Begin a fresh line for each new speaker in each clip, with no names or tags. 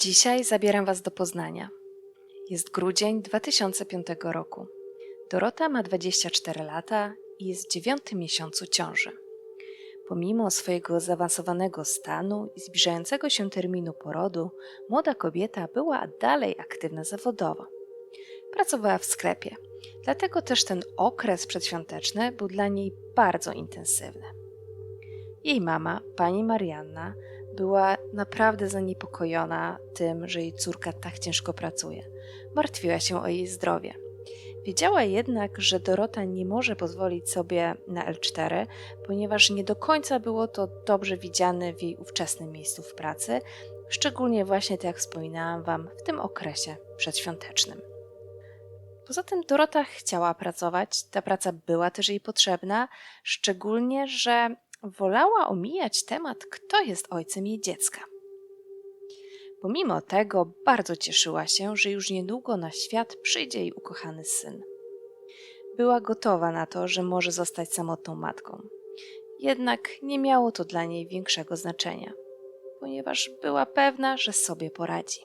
Dzisiaj zabieram Was do Poznania. Jest grudzień 2005 roku. Dorota ma 24 lata i jest w dziewiątym miesiącu ciąży. Pomimo swojego zaawansowanego stanu i zbliżającego się terminu porodu, młoda kobieta była dalej aktywna zawodowo. Pracowała w sklepie, dlatego też ten okres przedświąteczny był dla niej bardzo intensywny. Jej mama, pani Marianna, była naprawdę zaniepokojona tym, że jej córka tak ciężko pracuje. Martwiła się o jej zdrowie. Wiedziała jednak, że Dorota nie może pozwolić sobie na L4, ponieważ nie do końca było to dobrze widziane w jej ówczesnym miejscu w pracy, szczególnie właśnie tak jak wspominałam Wam w tym okresie przedświątecznym. Poza tym Dorota chciała pracować, ta praca była też jej potrzebna, szczególnie, że wolała omijać temat, kto jest ojcem jej dziecka. Pomimo tego bardzo cieszyła się, że już niedługo na świat przyjdzie jej ukochany syn. Była gotowa na to, że może zostać samotną matką. Jednak nie miało to dla niej większego znaczenia, ponieważ była pewna, że sobie poradzi.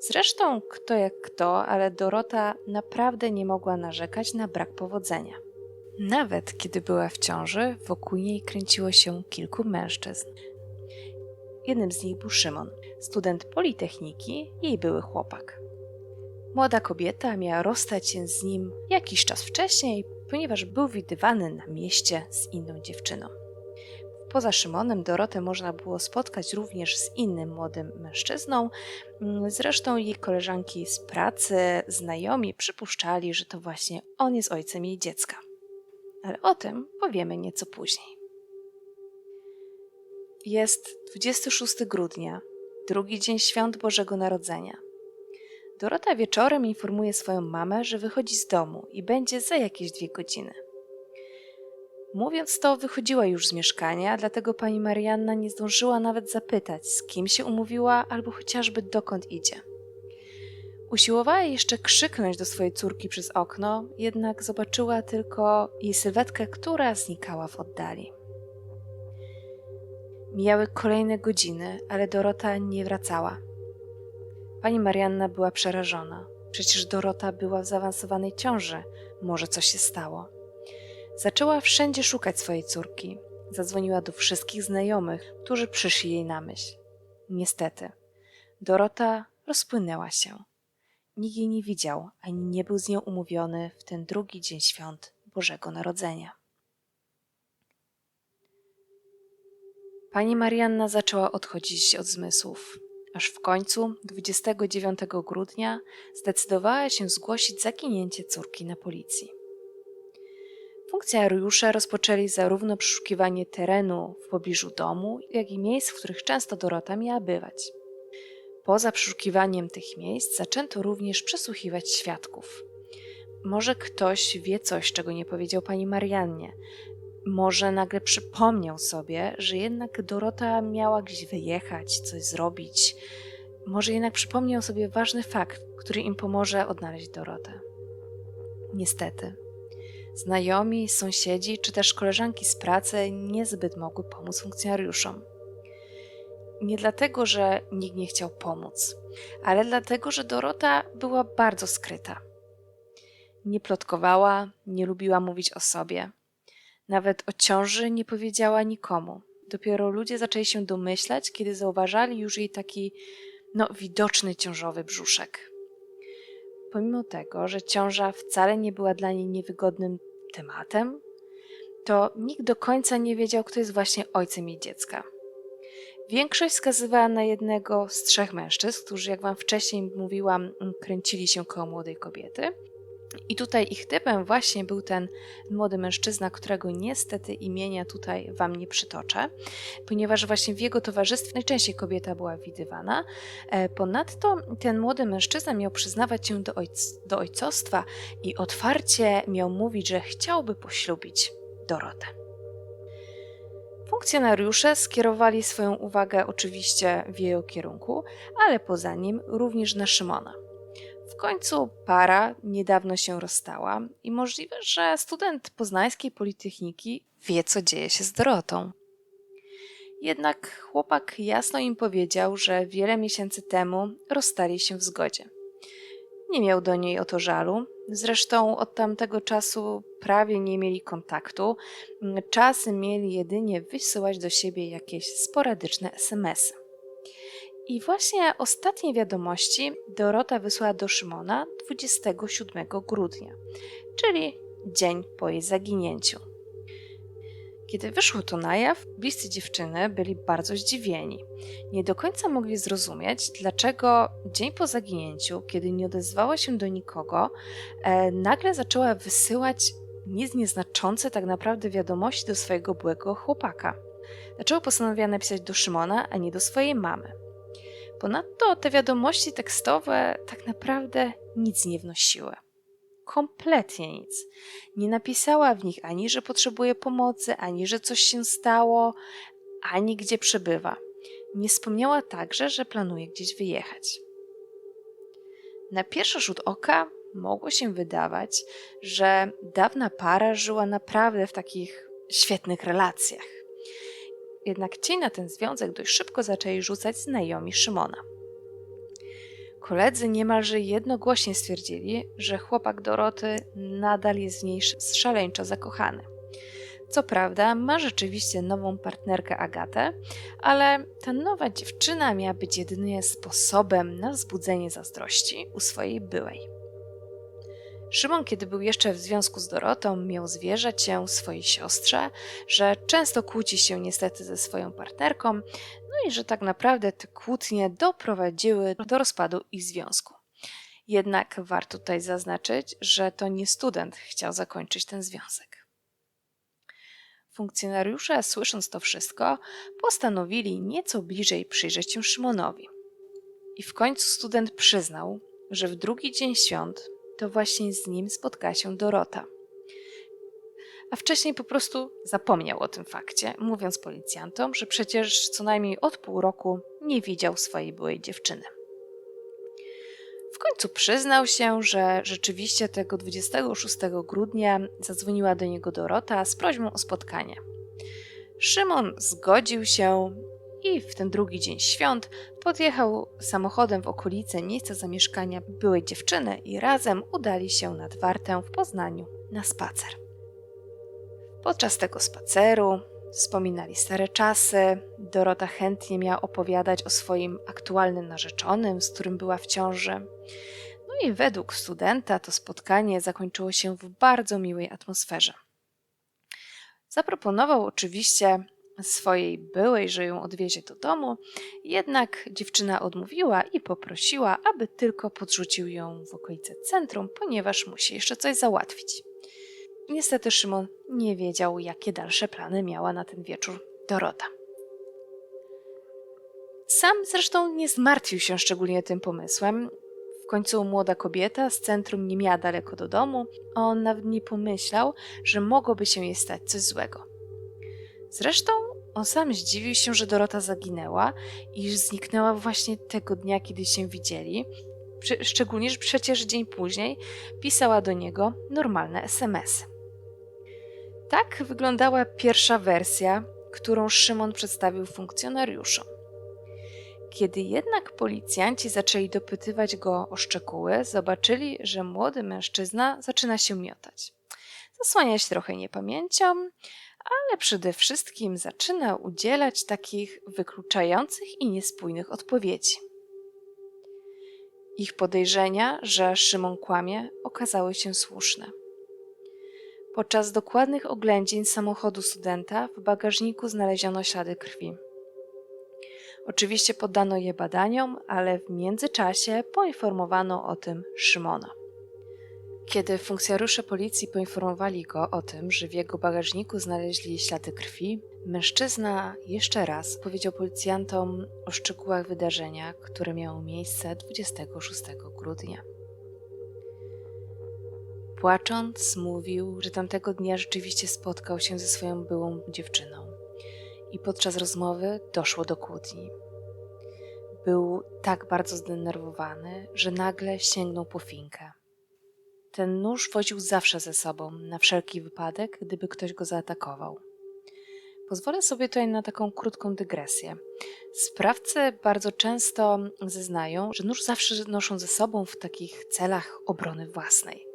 Zresztą, kto jak kto, ale Dorota naprawdę nie mogła narzekać na brak powodzenia. Nawet kiedy była w ciąży, wokół niej kręciło się kilku mężczyzn. Jednym z nich był Szymon, student Politechniki, jej były chłopak. Młoda kobieta miała rozstać się z nim jakiś czas wcześniej, ponieważ był widywany na mieście z inną dziewczyną. Poza Szymonem Dorotę można było spotkać również z innym młodym mężczyzną. Zresztą jej koleżanki z pracy, znajomi przypuszczali, że to właśnie on jest ojcem jej dziecka ale o tym powiemy nieco później. Jest 26 grudnia, drugi dzień świąt Bożego Narodzenia. Dorota wieczorem informuje swoją mamę, że wychodzi z domu i będzie za jakieś dwie godziny. Mówiąc to, wychodziła już z mieszkania, dlatego pani Marianna nie zdążyła nawet zapytać, z kim się umówiła albo chociażby dokąd idzie. Usiłowała jeszcze krzyknąć do swojej córki przez okno, jednak zobaczyła tylko jej sylwetkę, która znikała w oddali. Mijały kolejne godziny, ale Dorota nie wracała. Pani Marianna była przerażona. Przecież Dorota była w zaawansowanej ciąży. Może coś się stało. Zaczęła wszędzie szukać swojej córki. Zadzwoniła do wszystkich znajomych, którzy przyszli jej na myśl. Niestety, Dorota rozpłynęła się. Nikt jej nie widział, ani nie był z nią umówiony w ten drugi dzień świąt Bożego Narodzenia. Pani Marianna zaczęła odchodzić od zmysłów, aż w końcu 29 grudnia zdecydowała się zgłosić zaginięcie córki na policji. Funkcjonariusze rozpoczęli zarówno przeszukiwanie terenu w pobliżu domu, jak i miejsc, w których często Dorota miała bywać. Poza przeszukiwaniem tych miejsc zaczęto również przesłuchiwać świadków. Może ktoś wie coś, czego nie powiedział pani Mariannie. Może nagle przypomniał sobie, że jednak Dorota miała gdzieś wyjechać, coś zrobić. Może jednak przypomniał sobie ważny fakt, który im pomoże odnaleźć Dorotę. Niestety, znajomi, sąsiedzi czy też koleżanki z pracy niezbyt mogły pomóc funkcjonariuszom nie dlatego, że nikt nie chciał pomóc, ale dlatego, że Dorota była bardzo skryta. Nie plotkowała, nie lubiła mówić o sobie. Nawet o ciąży nie powiedziała nikomu. Dopiero ludzie zaczęli się domyślać, kiedy zauważali już jej taki, no, widoczny ciążowy brzuszek. Pomimo tego, że ciąża wcale nie była dla niej niewygodnym tematem, to nikt do końca nie wiedział, kto jest właśnie ojcem jej dziecka. Większość wskazywała na jednego z trzech mężczyzn, którzy, jak Wam wcześniej mówiłam, kręcili się koło młodej kobiety. I tutaj ich typem właśnie był ten młody mężczyzna, którego niestety imienia tutaj Wam nie przytoczę, ponieważ właśnie w jego towarzystwie najczęściej kobieta była widywana. E, ponadto ten młody mężczyzna miał przyznawać się do, ojc do ojcostwa i otwarcie miał mówić, że chciałby poślubić Dorotę. Funkcjonariusze skierowali swoją uwagę oczywiście w jej kierunku, ale poza nim również na Szymona. W końcu para niedawno się rozstała i możliwe, że student poznańskiej Politechniki wie, co dzieje się z Dorotą. Jednak chłopak jasno im powiedział, że wiele miesięcy temu rozstali się w zgodzie. Nie miał do niej o to żalu, zresztą od tamtego czasu prawie nie mieli kontaktu. Czasem mieli jedynie wysyłać do siebie jakieś sporadyczne SMS-y. I właśnie ostatnie wiadomości Dorota wysłała do Szymona 27 grudnia, czyli dzień po jej zaginięciu. Kiedy wyszło to na jaw, bliscy dziewczyny byli bardzo zdziwieni. Nie do końca mogli zrozumieć, dlaczego dzień po zaginięciu, kiedy nie odezwała się do nikogo, e, nagle zaczęła wysyłać nic nieznaczące tak naprawdę wiadomości do swojego byłego chłopaka. Dlaczego postanowiła napisać do Szymona, a nie do swojej mamy? Ponadto te wiadomości tekstowe tak naprawdę nic nie wnosiły kompletnie nic. Nie napisała w nich ani, że potrzebuje pomocy, ani, że coś się stało, ani gdzie przebywa. Nie wspomniała także, że planuje gdzieś wyjechać. Na pierwszy rzut oka mogło się wydawać, że dawna para żyła naprawdę w takich świetnych relacjach. Jednak cień na ten związek dość szybko zaczęli rzucać znajomi Szymona. Koledzy niemalże jednogłośnie stwierdzili, że chłopak Doroty nadal jest w niej szaleńczo zakochany. Co prawda, ma rzeczywiście nową partnerkę Agatę, ale ta nowa dziewczyna miała być jedynie sposobem na wzbudzenie zazdrości u swojej byłej. Szymon, kiedy był jeszcze w związku z Dorotą, miał zwierzać się swojej siostrze, że często kłóci się niestety ze swoją partnerką, no i że tak naprawdę te kłótnie doprowadziły do rozpadu ich związku. Jednak warto tutaj zaznaczyć, że to nie student chciał zakończyć ten związek. Funkcjonariusze, słysząc to wszystko, postanowili nieco bliżej przyjrzeć się Szymonowi. I w końcu student przyznał, że w drugi dzień świąt to właśnie z nim spotka się Dorota. A wcześniej po prostu zapomniał o tym fakcie, mówiąc policjantom, że przecież co najmniej od pół roku nie widział swojej byłej dziewczyny. W końcu przyznał się, że rzeczywiście tego 26 grudnia zadzwoniła do niego Dorota z prośbą o spotkanie. Szymon zgodził się i w ten drugi dzień świąt podjechał samochodem w okolice miejsca zamieszkania byłej dziewczyny i razem udali się nad Wartę w Poznaniu na spacer. Podczas tego spaceru wspominali stare czasy. Dorota chętnie miała opowiadać o swoim aktualnym narzeczonym, z którym była w ciąży. No i według studenta to spotkanie zakończyło się w bardzo miłej atmosferze. Zaproponował oczywiście swojej byłej, że ją odwiezie do domu, jednak dziewczyna odmówiła i poprosiła, aby tylko podrzucił ją w okolice centrum, ponieważ musi jeszcze coś załatwić. Niestety Szymon nie wiedział, jakie dalsze plany miała na ten wieczór Dorota. Sam zresztą nie zmartwił się szczególnie tym pomysłem. W końcu młoda kobieta z centrum nie miała daleko do domu, a on nawet nie pomyślał, że mogłoby się jej stać coś złego. Zresztą on sam zdziwił się, że Dorota zaginęła i zniknęła właśnie tego dnia, kiedy się widzieli. Szczególnie, że przecież dzień później pisała do niego normalne SMS. Tak wyglądała pierwsza wersja, którą Szymon przedstawił funkcjonariuszom. Kiedy jednak policjanci zaczęli dopytywać go o szczegóły, zobaczyli, że młody mężczyzna zaczyna się miotać. Zasłania się trochę niepamięcią, ale przede wszystkim zaczyna udzielać takich wykluczających i niespójnych odpowiedzi. Ich podejrzenia, że Szymon kłamie, okazały się słuszne. Podczas dokładnych oględzin samochodu studenta w bagażniku znaleziono ślady krwi. Oczywiście poddano je badaniom, ale w międzyczasie poinformowano o tym Szymona. Kiedy funkcjonariusze policji poinformowali go o tym, że w jego bagażniku znaleźli ślady krwi, mężczyzna jeszcze raz powiedział policjantom o szczegółach wydarzenia, które miało miejsce 26 grudnia. Płacząc, mówił, że tamtego dnia rzeczywiście spotkał się ze swoją byłą dziewczyną i podczas rozmowy doszło do kłótni. Był tak bardzo zdenerwowany, że nagle sięgnął po finkę. Ten nóż woził zawsze ze sobą, na wszelki wypadek, gdyby ktoś go zaatakował. Pozwolę sobie tutaj na taką krótką dygresję. Sprawcy bardzo często zeznają, że nóż zawsze noszą ze sobą w takich celach obrony własnej.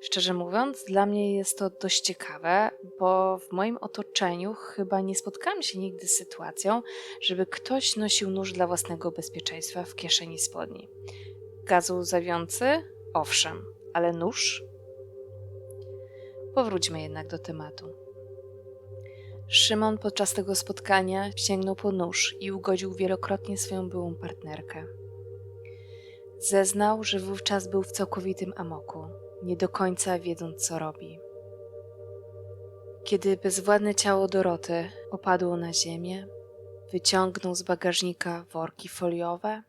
Szczerze mówiąc, dla mnie jest to dość ciekawe, bo w moim otoczeniu chyba nie spotkałam się nigdy z sytuacją, żeby ktoś nosił nóż dla własnego bezpieczeństwa w kieszeni spodni. Gazu łzawiący? Owszem, ale nóż? Powróćmy jednak do tematu. Szymon podczas tego spotkania sięgnął po nóż i ugodził wielokrotnie swoją byłą partnerkę. Zeznał, że wówczas był w całkowitym amoku, nie do końca wiedząc, co robi. Kiedy bezwładne ciało Doroty opadło na ziemię, wyciągnął z bagażnika worki foliowe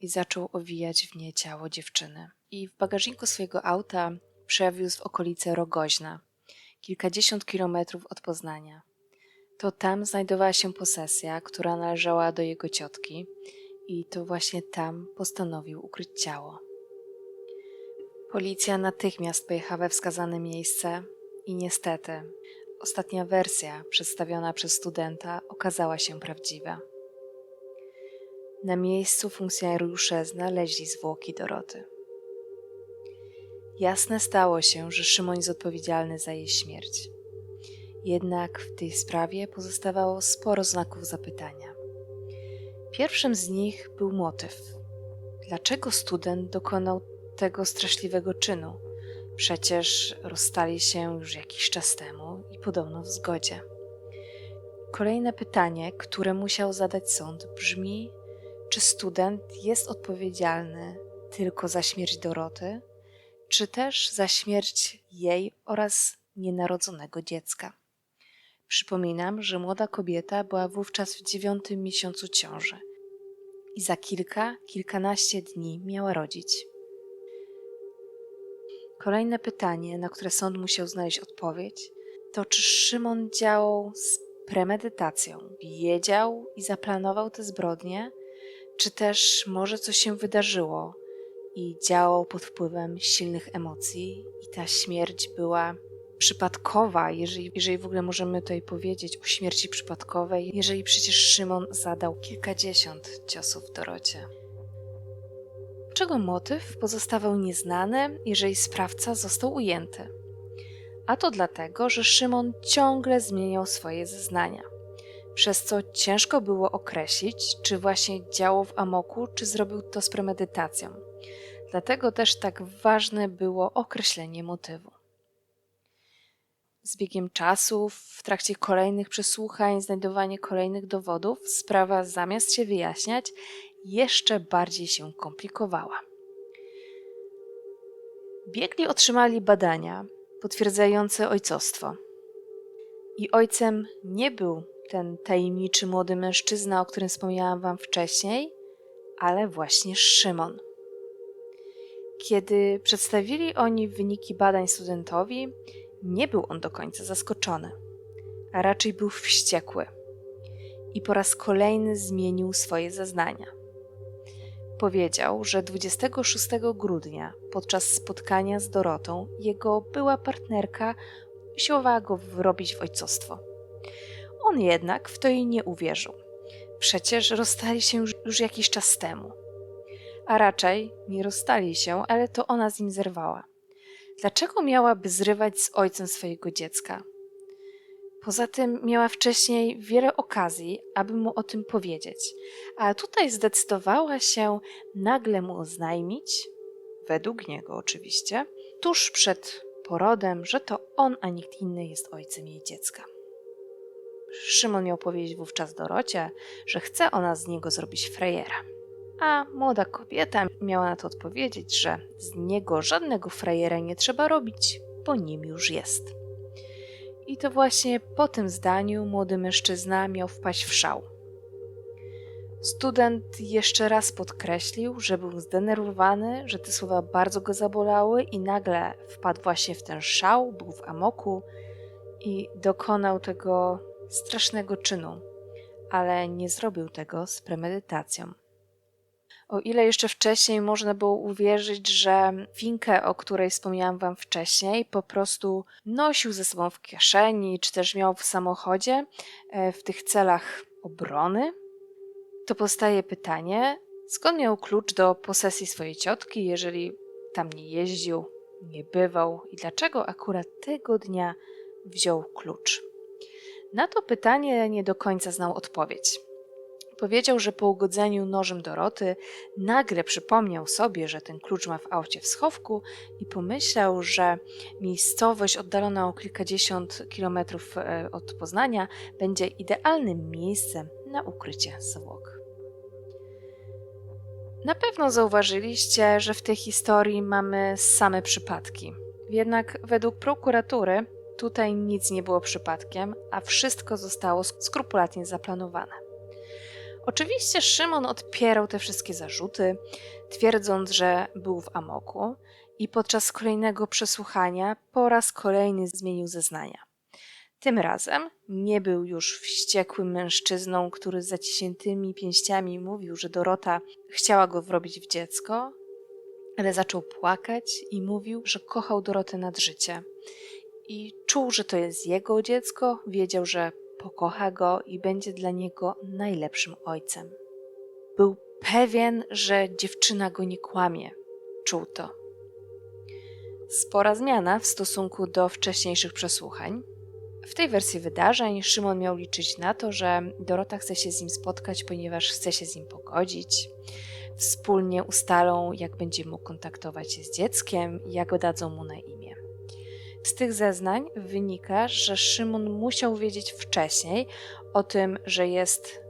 i zaczął owijać w nie ciało dziewczyny. I w bagażniku swojego auta przewiózł w okolice Rogoźna, kilkadziesiąt kilometrów od Poznania. To tam znajdowała się posesja, która należała do jego ciotki, i to właśnie tam postanowił ukryć ciało. Policja natychmiast pojechała we wskazane miejsce i niestety ostatnia wersja przedstawiona przez studenta okazała się prawdziwa. Na miejscu funkcjonariusze znaleźli zwłoki Doroty. Jasne stało się, że Szymon jest odpowiedzialny za jej śmierć. Jednak w tej sprawie pozostawało sporo znaków zapytania. Pierwszym z nich był motyw. Dlaczego student dokonał tego straszliwego czynu? Przecież rozstali się już jakiś czas temu i podobno w zgodzie. Kolejne pytanie, które musiał zadać sąd, brzmi: czy student jest odpowiedzialny tylko za śmierć Doroty, czy też za śmierć jej oraz nienarodzonego dziecka? Przypominam, że młoda kobieta była wówczas w dziewiątym miesiącu ciąży i za kilka, kilkanaście dni miała rodzić. Kolejne pytanie, na które sąd musiał znaleźć odpowiedź, to czy Szymon działał z premedytacją, wiedział i zaplanował te zbrodnie, czy też może coś się wydarzyło i działał pod wpływem silnych emocji i ta śmierć była przypadkowa, jeżeli, jeżeli w ogóle możemy tutaj powiedzieć o śmierci przypadkowej, jeżeli przecież Szymon zadał kilkadziesiąt ciosów Dorocie. Czego motyw pozostawał nieznany, jeżeli sprawca został ujęty? A to dlatego, że Szymon ciągle zmieniał swoje zeznania, przez co ciężko było określić, czy właśnie działał w amoku, czy zrobił to z premedytacją. Dlatego też tak ważne było określenie motywu. Z biegiem czasu, w trakcie kolejnych przesłuchań, znajdowanie kolejnych dowodów, sprawa zamiast się wyjaśniać, jeszcze bardziej się komplikowała. Biegli otrzymali badania potwierdzające ojcostwo. I ojcem nie był ten tajemniczy młody mężczyzna, o którym wspomniałam Wam wcześniej, ale właśnie Szymon. Kiedy przedstawili oni wyniki badań studentowi, nie był on do końca zaskoczony, a raczej był wściekły i po raz kolejny zmienił swoje zeznania. Powiedział, że 26 grudnia podczas spotkania z Dorotą jego była partnerka usiłowała go wrobić w ojcostwo. On jednak w to jej nie uwierzył. Przecież rozstali się już jakiś czas temu. A raczej nie rozstali się, ale to ona z nim zerwała. Dlaczego miałaby zrywać z ojcem swojego dziecka? Poza tym miała wcześniej wiele okazji, aby mu o tym powiedzieć, a tutaj zdecydowała się nagle mu oznajmić, według niego oczywiście, tuż przed porodem, że to on, a nikt inny jest ojcem jej dziecka. Szymon miał powiedzieć wówczas Dorocie, że chce ona z niego zrobić frejera. A młoda kobieta miała na to odpowiedzieć, że z niego żadnego frajera nie trzeba robić, bo nim już jest. I to właśnie po tym zdaniu młody mężczyzna miał wpaść w szał. Student jeszcze raz podkreślił, że był zdenerwowany, że te słowa bardzo go zabolały i nagle wpadł właśnie w ten szał, był w amoku i dokonał tego strasznego czynu, ale nie zrobił tego z premedytacją. O ile jeszcze wcześniej można było uwierzyć, że finkę, o której wspomniałam Wam wcześniej, po prostu nosił ze sobą w kieszeni, czy też miał w samochodzie e, w tych celach obrony, to powstaje pytanie, skąd miał klucz do posesji swojej ciotki, jeżeli tam nie jeździł, nie bywał i dlaczego akurat tego dnia wziął klucz. Na to pytanie nie do końca znał odpowiedź. Powiedział, że po ugodzeniu nożem Doroty nagle przypomniał sobie, że ten klucz ma w aucie w schowku i pomyślał, że miejscowość oddalona o kilkadziesiąt kilometrów e, od Poznania będzie idealnym miejscem na ukrycie zwłok. Na pewno zauważyliście, że w tej historii mamy same przypadki. Jednak według prokuratury tutaj nic nie było przypadkiem, a wszystko zostało skrupulatnie zaplanowane. Oczywiście Szymon odpierał te wszystkie zarzuty, twierdząc, że był w amoku i podczas kolejnego przesłuchania po raz kolejny zmienił zeznania. Tym razem nie był już wściekłym mężczyzną, który z zaciśniętymi pięściami mówił, że Dorota chciała go wrobić w dziecko, ale zaczął płakać i mówił, że kochał Dorotę nad życie. I czuł, że to jest jego dziecko, wiedział, że pokocha go i będzie dla niego najlepszym ojcem. Był pewien, że dziewczyna go nie kłamie. Czuł to. Spora zmiana w stosunku do wcześniejszych przesłuchań. W tej wersji wydarzeń Szymon miał liczyć na to, że Dorota chce się z nim spotkać, ponieważ chce się z nim pogodzić. Wspólnie ustalą, jak będzie mógł kontaktować się z dzieckiem jak dadzą mu na imię. Z tych zeznań wynika, że Szymon musiał wiedzieć wcześniej o tym, że jest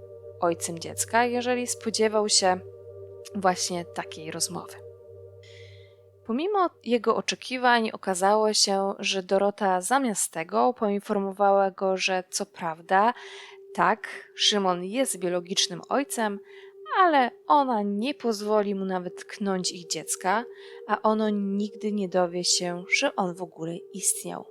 ojcem dziecka, jeżeli spodziewał się właśnie takiej rozmowy. Pomimo jego oczekiwań okazało się, że Dorota zamiast tego poinformowała go, że co prawda, tak, Szymon jest biologicznym ojcem, ale ona nie pozwoli mu nawet tknąć ich dziecka, a ono nigdy nie dowie się, że on w ogóle istniał.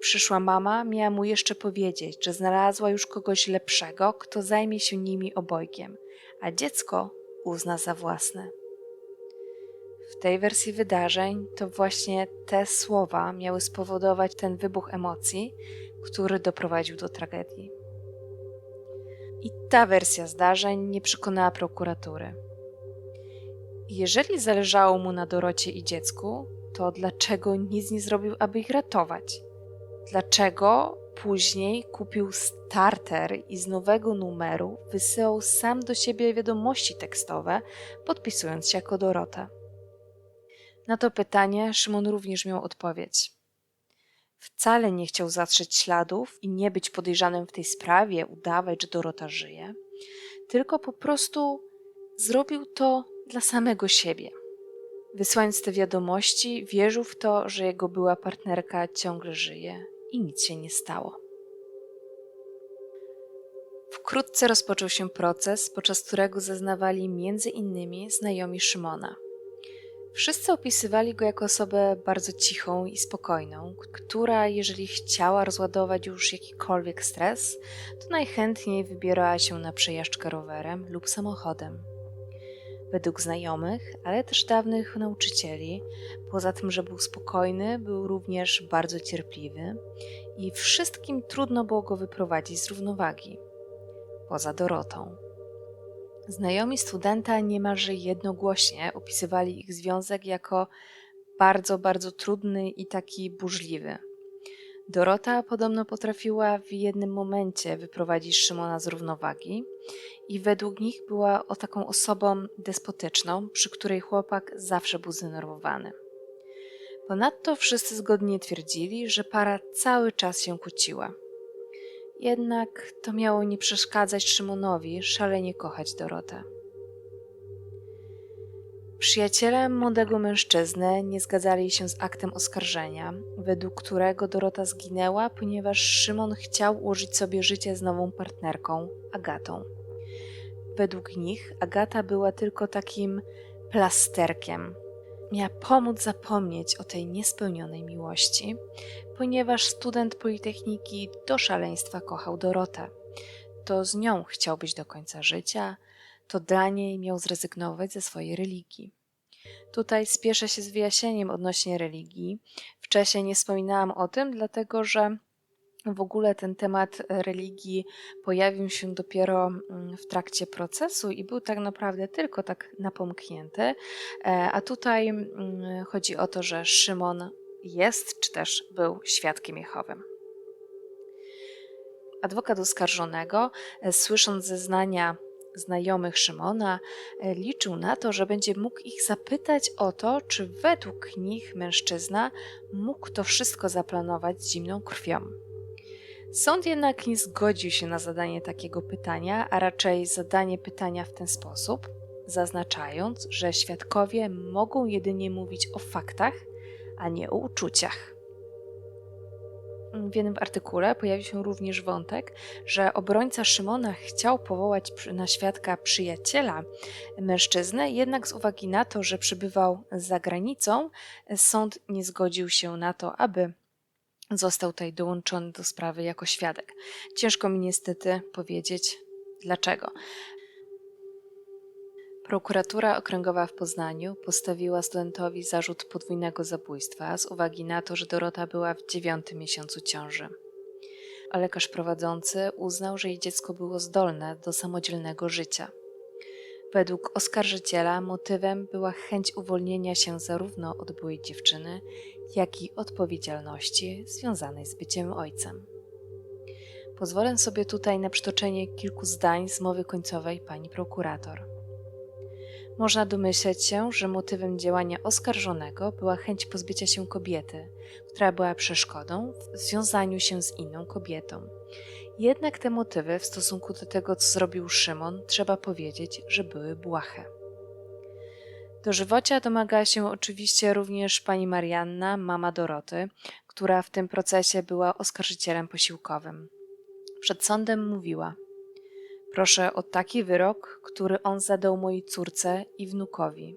Przyszła mama miała mu jeszcze powiedzieć, że znalazła już kogoś lepszego, kto zajmie się nimi obojgiem, a dziecko uzna za własne. W tej wersji wydarzeń to właśnie te słowa miały spowodować ten wybuch emocji, który doprowadził do tragedii. I ta wersja zdarzeń nie przekonała prokuratury. Jeżeli zależało mu na Dorocie i dziecku, to dlaczego nic nie zrobił, aby ich ratować? Dlaczego później kupił starter i z nowego numeru wysyłał sam do siebie wiadomości tekstowe, podpisując się jako Dorota? Na to pytanie Szymon również miał odpowiedź. Wcale nie chciał zatrzeć śladów i nie być podejrzanym w tej sprawie, udawać, że Dorota żyje, tylko po prostu zrobił to dla samego siebie. Wysyłając te wiadomości, wierzył w to, że jego była partnerka ciągle żyje i nic się nie stało. Wkrótce rozpoczął się proces, podczas którego zeznawali innymi znajomi Szymona. Wszyscy opisywali go jako osobę bardzo cichą i spokojną, która, jeżeli chciała rozładować już jakikolwiek stres, to najchętniej wybierała się na przejażdżkę rowerem lub samochodem. Według znajomych, ale też dawnych nauczycieli, poza tym, że był spokojny, był również bardzo cierpliwy i wszystkim trudno było go wyprowadzić z równowagi. Poza Dorotą. Znajomi studenta niemalże jednogłośnie opisywali ich związek jako bardzo, bardzo trudny i taki burzliwy. Dorota podobno potrafiła w jednym momencie wyprowadzić Szymona z równowagi i według nich była o taką osobą despotyczną, przy której chłopak zawsze był zdenerwowany. Ponadto wszyscy zgodnie twierdzili, że para cały czas się kłóciła. Jednak to miało nie przeszkadzać Szymonowi szalenie kochać Dorotę. Przyjaciele młodego mężczyzny nie zgadzali się z aktem oskarżenia, według którego Dorota zginęła, ponieważ Szymon chciał ułożyć sobie życie z nową partnerką, Agatą. Według nich Agata była tylko takim plasterkiem. Miała pomóc zapomnieć o tej niespełnionej miłości, ponieważ student Politechniki do szaleństwa kochał Dorotę. To z nią chciał być do końca życia, to dla niej miał zrezygnować ze swojej religii. Tutaj spieszę się z wyjaśnieniem odnośnie religii. Wcześniej nie wspominałam o tym, dlatego że w ogóle ten temat religii pojawił się dopiero mm, w trakcie procesu i był tak naprawdę tylko tak napomknięty. E, a tutaj mm, chodzi o to, że Szymon jest czy też był świadkiem Jehowym. Adwokat oskarżonego, e, słysząc zeznania znajomych Szymona, e, liczył na to, że będzie mógł ich zapytać o to, czy według nich mężczyzna mógł to wszystko zaplanować zimną krwią. Sąd jednak nie zgodził się na zadanie takiego pytania, a raczej zadanie pytania w ten sposób, zaznaczając, że świadkowie mogą jedynie mówić o faktach, a nie o uczuciach. W jednym artykule pojawił się również wątek, że obrońca Szymona chciał powołać na świadka przyjaciela mężczyzny, jednak z uwagi na to, że przebywał za granicą, sąd nie zgodził się na to, aby został tutaj dołączony do sprawy jako świadek. Ciężko mi niestety powiedzieć dlaczego. Prokuratura Okręgowa w Poznaniu postawiła studentowi zarzut podwójnego zabójstwa z uwagi na to, że Dorota była w dziewiątym miesiącu ciąży. A lekarz prowadzący uznał, że jej dziecko było zdolne do samodzielnego życia. Według oskarżyciela motywem była chęć uwolnienia się zarówno od byłej dziewczyny, jak i odpowiedzialności związanej z byciem ojcem. Pozwolę sobie tutaj na przytoczenie kilku zdań z mowy końcowej pani prokurator. Można domyśleć się, że motywem działania oskarżonego była chęć pozbycia się kobiety, która była przeszkodą w związaniu się z inną kobietą. Jednak te motywy w stosunku do tego, co zrobił Szymon, trzeba powiedzieć, że były błahe. Dożywocia domagała się oczywiście również pani Marianna, mama Doroty, która w tym procesie była oskarżycielem posiłkowym. Przed sądem mówiła: Proszę o taki wyrok, który on zadał mojej córce i wnukowi.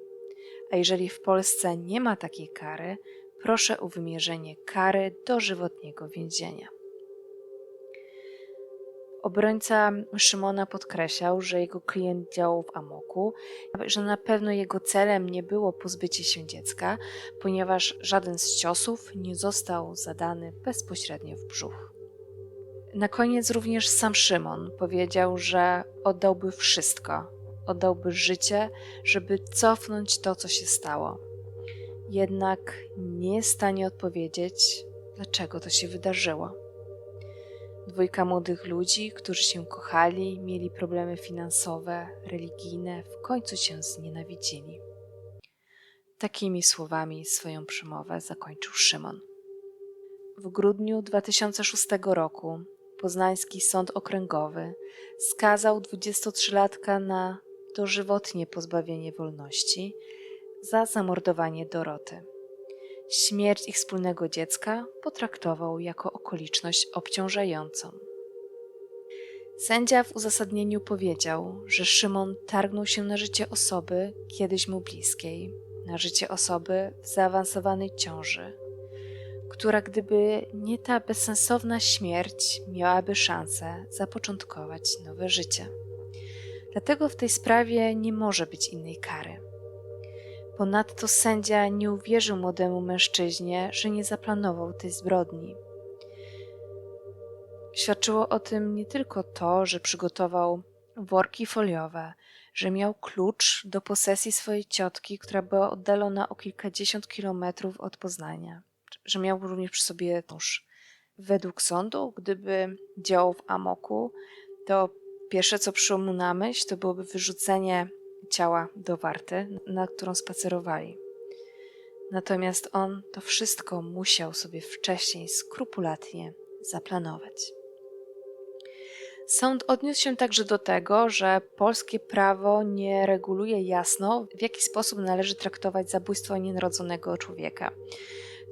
A jeżeli w Polsce nie ma takiej kary, proszę o wymierzenie kary dożywotniego więzienia. Obrońca Szymona podkreślał, że jego klient działał w amoku, że na pewno jego celem nie było pozbycie się dziecka, ponieważ żaden z ciosów nie został zadany bezpośrednio w brzuch. Na koniec również sam Szymon powiedział, że oddałby wszystko, oddałby życie, żeby cofnąć to, co się stało. Jednak nie jest w stanie odpowiedzieć, dlaczego to się wydarzyło. Dwójka młodych ludzi, którzy się kochali, mieli problemy finansowe, religijne, w końcu się znienawidzili. Takimi słowami swoją przemowę zakończył Szymon. W grudniu 2006 roku Poznański Sąd Okręgowy skazał 23-latka na dożywotnie pozbawienie wolności za zamordowanie Doroty. Śmierć ich wspólnego dziecka potraktował jako okoliczność obciążającą. Sędzia w uzasadnieniu powiedział, że Szymon targnął się na życie osoby kiedyś mu bliskiej, na życie osoby w zaawansowanej ciąży, która gdyby nie ta bezsensowna śmierć, miałaby szansę zapoczątkować nowe życie. Dlatego w tej sprawie nie może być innej kary. Ponadto sędzia nie uwierzył młodemu mężczyźnie, że nie zaplanował tej zbrodni. Świadczyło o tym nie tylko to, że przygotował worki foliowe, że miał klucz do posesji swojej ciotki, która była oddalona o kilkadziesiąt kilometrów od Poznania, że miał również przy sobie nóż. Według sądu, gdyby działał w amoku, to pierwsze co przyszło mu na myśl, to byłoby wyrzucenie ciała do warty, na którą spacerowali. Natomiast on to wszystko musiał sobie wcześniej skrupulatnie zaplanować. Sąd odniósł się także do tego, że polskie prawo nie reguluje jasno, w jaki sposób należy traktować zabójstwo nienarodzonego człowieka.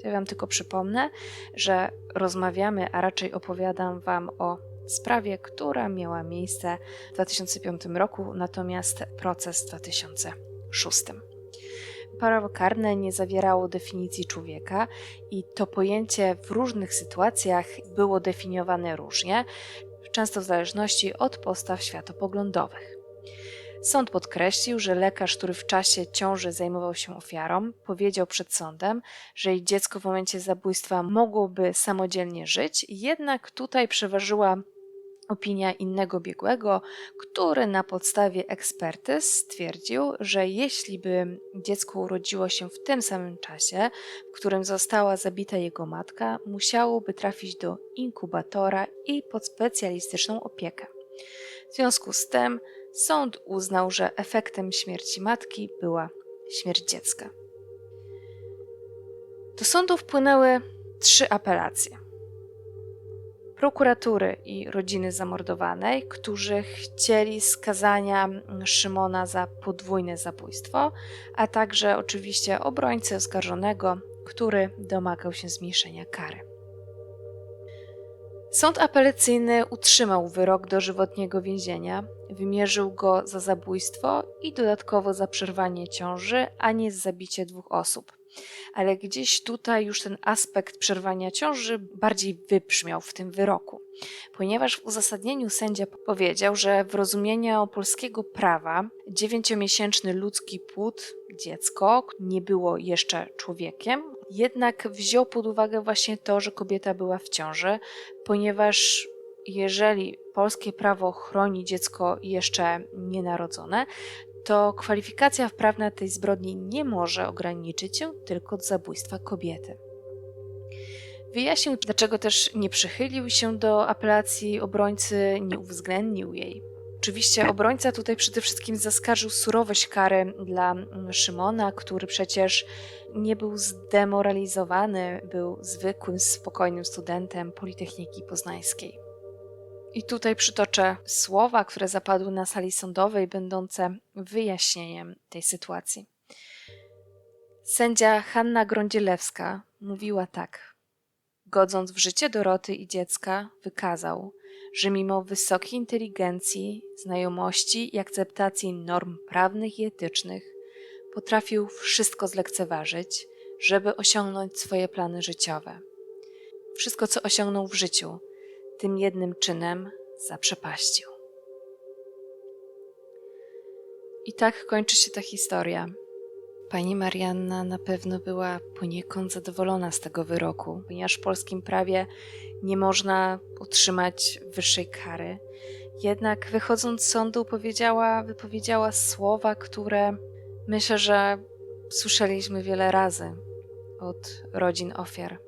Ja Wam tylko przypomnę, że rozmawiamy, a raczej opowiadam Wam o sprawie, która miała miejsce w 2005 roku, natomiast proces w 2006. Prawo karne nie zawierało definicji człowieka i to pojęcie w różnych sytuacjach było definiowane różnie, często w zależności od postaw światopoglądowych. Sąd podkreślił, że lekarz, który w czasie ciąży zajmował się ofiarą, powiedział przed sądem, że jej dziecko w momencie zabójstwa mogłoby samodzielnie żyć, jednak tutaj przeważyła opinia innego biegłego, który na podstawie ekspertyz stwierdził, że jeśli by dziecko urodziło się w tym samym czasie, w którym została zabita jego matka, musiałoby trafić do inkubatora i pod specjalistyczną opiekę. W związku z tym sąd uznał, że efektem śmierci matki była śmierć dziecka. Do sądu wpłynęły trzy apelacje prokuratury i rodziny zamordowanej, którzy chcieli skazania Szymona za podwójne zabójstwo, a także oczywiście obrońcy oskarżonego, który domagał się zmniejszenia kary. Sąd apelacyjny utrzymał wyrok dożywotniego więzienia, wymierzył go za zabójstwo i dodatkowo za przerwanie ciąży, a nie za zabicie dwóch osób. Ale gdzieś tutaj już ten aspekt przerwania ciąży bardziej wybrzmiał w tym wyroku, ponieważ w uzasadnieniu sędzia powiedział, że w rozumieniu polskiego prawa dziewięciomiesięczny ludzki płód, dziecko, nie było jeszcze człowiekiem, jednak wziął pod uwagę właśnie to, że kobieta była w ciąży, ponieważ jeżeli polskie prawo chroni dziecko jeszcze nienarodzone, to kwalifikacja wprawna tej zbrodni nie może ograniczyć się tylko do zabójstwa kobiety. Wyjaśnił, dlaczego też nie przychylił się do apelacji obrońcy, nie uwzględnił jej. Oczywiście obrońca tutaj przede wszystkim zaskarżył surowość kary dla Szymona, który przecież nie był zdemoralizowany, był zwykłym, spokojnym studentem Politechniki Poznańskiej. I tutaj przytoczę słowa, które zapadły na sali sądowej, będące wyjaśnieniem tej sytuacji. Sędzia Hanna Grądzielewska mówiła tak. Godząc w życie Doroty i dziecka, wykazał, że mimo wysokiej inteligencji, znajomości i akceptacji norm prawnych i etycznych, potrafił wszystko zlekceważyć, żeby osiągnąć swoje plany życiowe. Wszystko, co osiągnął w życiu, tym jednym czynem zaprzepaścił. I tak kończy się ta historia. Pani Marianna na pewno była poniekąd zadowolona z tego wyroku, ponieważ w polskim prawie nie można utrzymać wyższej kary. Jednak wychodząc z sądu powiedziała, wypowiedziała słowa, które myślę, że słyszeliśmy wiele razy od rodzin ofiar,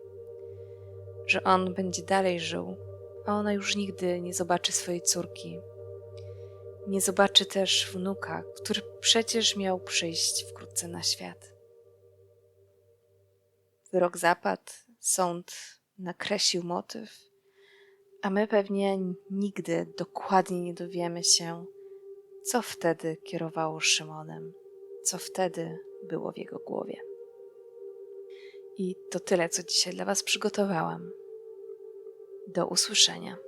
że on będzie dalej żył, a ona już nigdy nie zobaczy swojej córki. Nie zobaczy też wnuka, który przecież miał przyjść wkrótce na świat. Wyrok zapadł, sąd nakreślił motyw, a my pewnie nigdy dokładnie nie dowiemy się, co wtedy kierowało Szymonem, co wtedy było w jego głowie. I to tyle, co dzisiaj dla Was przygotowałam. Do usłyszenia.